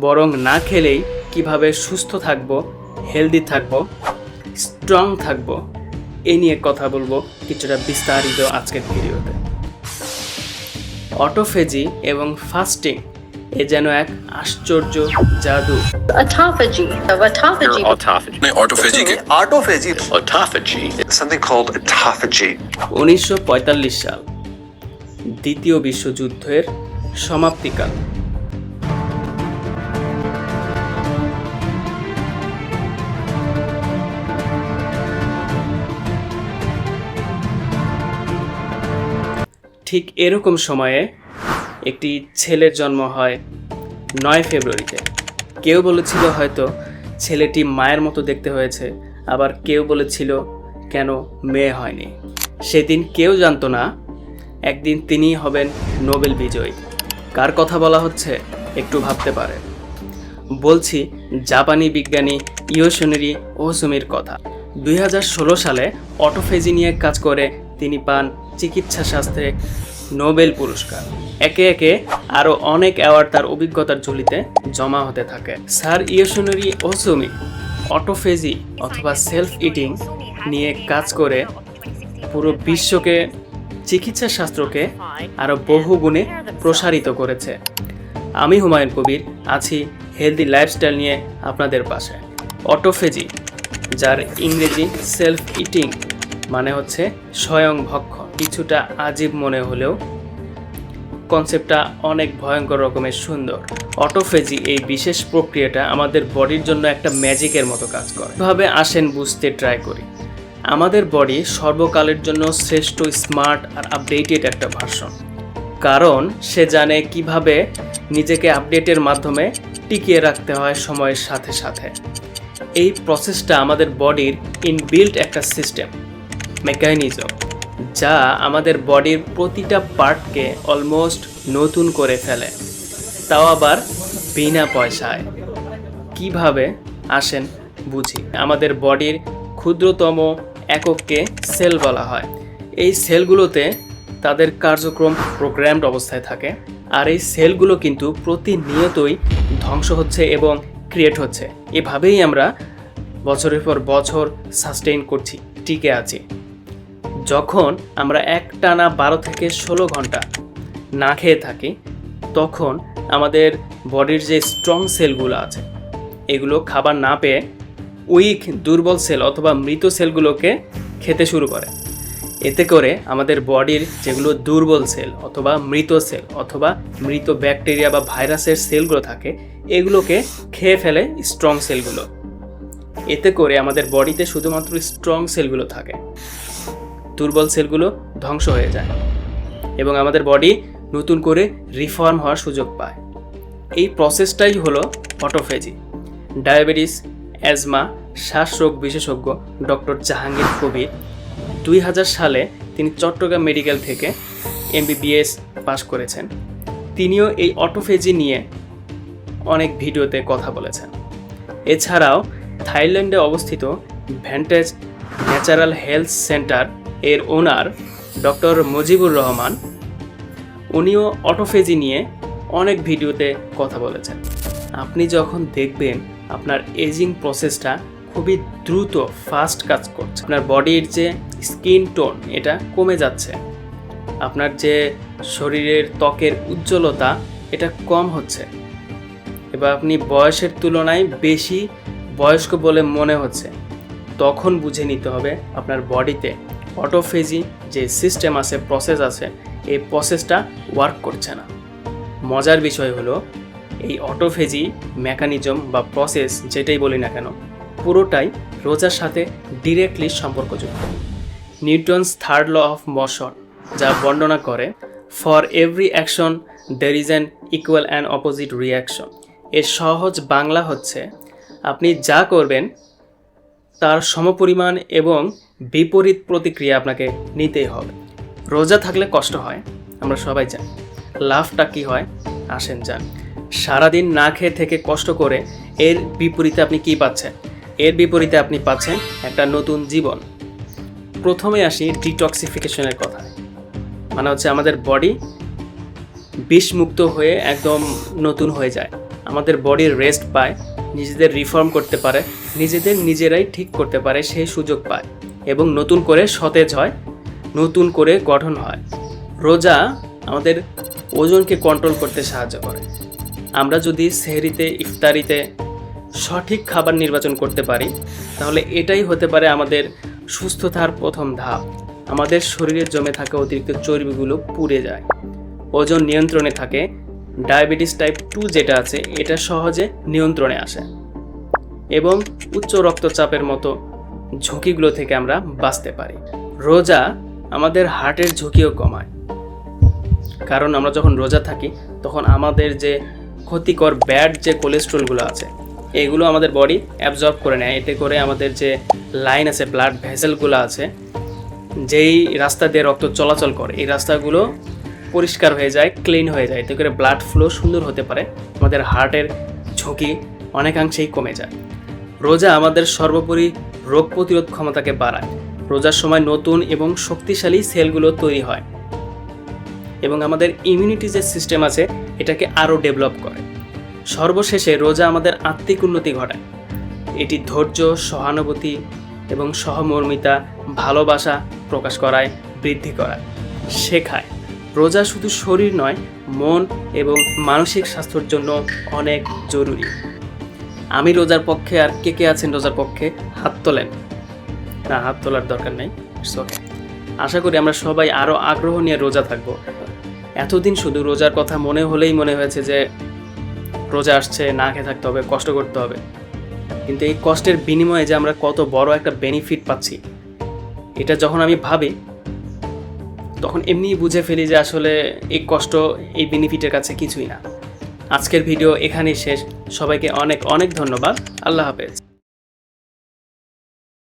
বরং না খেলেই কীভাবে সুস্থ থাকব হেলদি থাকব স্ট্রং থাকব এ নিয়ে কথা বলব কিছুটা বিস্তারিত আজকের ভিডিওতে। অটোফেজি এবং ফাস্টিং এ যেন এক আশ্চর্য জাদু। উনিশশো পঁয়তাল্লিশ সাল দ্বিতীয় বিশ্বযুদ্ধের সমাপ্তিকাল। ঠিক এরকম সময়ে একটি ছেলের জন্ম হয় নয় ফেব্রুয়ারিতে। কেউ বলেছিল হয়তো ছেলেটি মায়ের মতো দেখতে হয়েছে, আবার কেউ বলেছিল কেন মেয়ে হয়নি। সেদিন কেউ জানতো না, একদিন তিনিই হবেন নোবেল বিজয়ী। কার কথা বলা হচ্ছে একটু ভাবতে পারে বলছি জাপানি বিজ্ঞানী ইয়োশনেরি ওসুমির কথা। দুই হাজার ষোলো সালে অটোফেজি নিয়ে কাজ করে তিনি পান চিকিৎসা শাস্ত্রে নোবেল পুরস্কার। একে একে আরও অনেক অ্যাওয়ার্ড তার অভিজ্ঞতার ঝুলিতে জমা হতে থাকে। স্যার ইয়োশনেরি ওসুমি অটোফেজি অথবা সেলফ ইটিং নিয়ে কাজ করে পুরো বিশ্বকে, চিকিৎসা শাস্ত্রকে আরও বহু গুণে প্রসারিত করেছে। আমি হুমায়ুন কবির, আছি হেলদি লাইফস্টাইল নিয়ে আপনাদের পাশে। অটোফেজি, যার ইংরেজি সেলফ ইটিং মানে হচ্ছে স্বয়ং ভক্ষণ। কিছুটা আজীব মনে হলেও কনসেপ্টটা অনেক ভয়ঙ্কর রকমের সুন্দর। অটোফেজি এই বিশেষ প্রক্রিয়াটা আমাদের বডির জন্য একটা ম্যাজিকের মতো কাজ করে। ভাবে আসেন বুঝতে ট্রাই করি। আমাদের বডি সর্বকালের জন্য শ্রেষ্ঠ স্মার্ট আর আপডেটেড একটা ভার্সন কারণ সে জানে কীভাবে নিজেকে আপডেটের মাধ্যমে টিকিয়ে রাখতে হয় সময়ের সাথে সাথে। এই প্রসেসটা আমাদের বডির ইনবিল্ট একটা সিস্টেম মেকানিজম যা আমাদের বডির প্রতিটা পার্টকে অলমোস্ট নতুন করে ফেলে। তাও আবার বিনা পয়সায়। কীভাবে? আসেন বুঝি। আমাদের বডির ক্ষুদ্রতম একককে সেল বলা হয়। এই সেলগুলোতে তাদের কার্যক্রম প্রোগ্রামড অবস্থায় থাকে। আর এই সেলগুলো কিন্তু প্রতিনিয়তই ধ্বংস হচ্ছে এবং ক্রিয়েট হচ্ছে। এভাবেই আমরা বছরের পর বছর সাস্টেইন করছি, টিকে আছি। যখন আমরা এক টানা বারো থেকে ষোলো ঘণ্টা না খেয়ে থাকি, তখন আমাদের বডির যে স্ট্রং সেলগুলো আছে, এগুলো খাবার না পেয়ে উইক দুর্বল সেল অথবা মৃত সেলগুলোকে খেতে শুরু করে। এতে করে আমাদের বডির যেগুলো দুর্বল সেল অথবা মৃত সেল অথবা মৃত ব্যাকটেরিয়া বা ভাইরাসের সেলগুলো থাকে, এগুলোকে খেয়ে ফেলে স্ট্রং সেলগুলো এতে করে আমাদের বডিতে শুধুমাত্র স্ট্রং সেলগুলো থাকে। দুর্বল সেলগুলো ধ্বংস হয়ে যায় এবং আমাদের বডি নতুন করে রিফর্ম হওয়ার সুযোগ পায়। এই প্রসেসটাই হলো অটোফেজি। ডায়াবেটিস, অ্যাজমা, শ্বাসরোগ বিশেষজ্ঞ ডক্টর জাহাঙ্গীর কবির দুই হাজার সালে তিনি চট্টগ্রাম মেডিকেল থেকে এমবিবিএস পাশ করেছেন। তিনিও এই অটোফেজি নিয়ে অনেক ভিডিওতে কথা বলেছেন। এছাড়াও থাইল্যান্ডে অবস্থিত ভ্যান্টেজ ন্যাচারাল হেলথ সেন্টার এর ওনার ডক্টর মুজিবুর রহমান। উনিও অটোফেজি নিয়ে অনেক ভিডিওতে কথা বলেছেন। আপনি যখন দেখবেন আপনার এজিং প্রসেসটা খুবই দ্রুত, ফাস্ট কাজ করছে, আপনার বডির যে স্কিন টোন, এটা কমে যাচ্ছে, আপনার যে শরীরের ত্বকের উজ্জ্বলতা, এটা কম হচ্ছে। এবার আপনি বয়সের তুলনায় বেশি বয়স্ক বলে মনে হচ্ছে, তখন বুঝে নিতে হবে আপনার বডিতে অটোফেজি যে সিস্টেম আছে প্রসেস আছে, এই প্রসেসটা ওয়ার্ক করছে না। মজার বিষয় হলো, এই অটোফেজি মেকানিজম বা প্রসেস যেটাই বলি না কেন, পুরোটাই রোজার সাথে ডিরেক্টলি সম্পর্কযুক্ত। Newton's third law of motion যা বর্ণনা করে for every action there is an equal and opposite reaction এর সহজ বাংলা হচ্ছে, আপনি যা করবেন তার সমপরিমাণ এবং বিপরীত প্রতিক্রিয়া আপনাকে নিতেই হবে। রোজা থাকলে কষ্ট হয়, আমরা সবাই জানি। লাভটা কি হয়? আসেন যান। সারাদিন না খেয়ে থেকে কষ্ট করে এর বিপরীতে আপনি কি পাচ্ছেন? এর বিপরীতে আপনি পাচ্ছেন একটা নতুন জীবন। প্রথমে আসি ডিটক্সিফিকেশনের কথা। মানে হচ্ছে আমাদের বডি বিষমুক্ত হয়ে একদম নতুন হয়ে যায়। আমাদের বডির রেস্ট পায়। নিজেদের রিফর্ম করতে পারে, নিজেদের নিজেরাই ঠিক করতে পারে সেই সুযোগ পায় এবং নতুন করে সতেজ হয়, নতুন করে গঠন হয়। রোজা আমাদের ওজনকে কন্ট্রোল করতে সাহায্য করে। আমরা যদি সেহরিতে, ইফতারিতে সঠিক খাবার নির্বাচন করতে পারি, তাহলে এটাই হতে পারে আমাদের সুস্থতার প্রথম ধাপ। আমাদের শরীরে জমে থাকা অতিরিক্ত চর্বিগুলো পুড়ে যায়। ওজন নিয়ন্ত্রণে থাকে ডায়াবেটিস টাইপ টু যেটা আছে, এটা সহজে নিয়ন্ত্রণে আসে। এবং উচ্চ রক্তচাপের মতো ঝুঁকিগুলো থেকে আমরা বাঁচতে পারি। রোজা আমাদের হার্টের ঝুঁকিও কমায়। কারণ আমরা যখন রোজা থাকি, তখন আমাদের যে ক্ষতিকর ব্যাড যে কোলেস্ট্রলগুলো আছে, এগুলো আমাদের বডি অ্যাবজর্ব করে নেয়। এতে করে আমাদের যে লাইন আছে ব্লাড ভেসেলগুলো আছে, যেই রাস্তা দিয়ে রক্ত চলাচল করে, এই রাস্তাগুলো পরিষ্কার হয়ে যায় ক্লিন হয়ে যায়। এতে করে ব্লাড ফ্লো সুন্দর হতে পারে। আমাদের হার্টের ঝুঁকি অনেকাংশেই কমে যায়। রোজা আমাদের সর্বোপরি রোগ প্রতিরোধ ক্ষমতাকে বাড়ায়। রোজার সময় নতুন এবং শক্তিশালী সেলগুলো তৈরি হয়। এবং আমাদের ইমিউনিটি যে সিস্টেম আছে, এটাকে আরও ডেভেলপ করে। সর্বশেষে রোজা আমাদের আত্মিক উন্নতি ঘটায়। এটি ধৈর্য, সহানুভূতি এবং সহমর্মিতা, ভালোবাসা প্রকাশ করায়, বৃদ্ধি করায়, শেখায়। রোজা শুধু শরীর নয়, মন এবং মানসিক স্বাস্থ্যের জন্য অনেক জরুরি। আমি রোজার পক্ষে আর কে কে আছেন রোজার পক্ষে? হাত তোলেন। না, হাত তোলার দরকার নেই। আশা করি আমরা সবাই আরও আগ্রহ নিয়ে রোজা থাকব। এতদিন শুধু রোজার কথা মনে হলেই মনে হয়েছে যে রোজা আসছে, না খেয়ে থাকতে হবে, কষ্ট করতে হবে। কিন্তু এই কষ্টের বিনিময়ে যে আমরা কত বড় একটা বেনিফিট পাচ্ছি, এটা যখন আমি ভাবি তখন এমনিই বুঝে ফেলি যে আসলে এই কষ্ট, এই বেনিফিটের কাছে কিছুই না। আজকের ভিডিও এখানেই শেষ। সবাইকে অনেক অনেক ধন্যবাদ। আল্লাহ হাফেজ।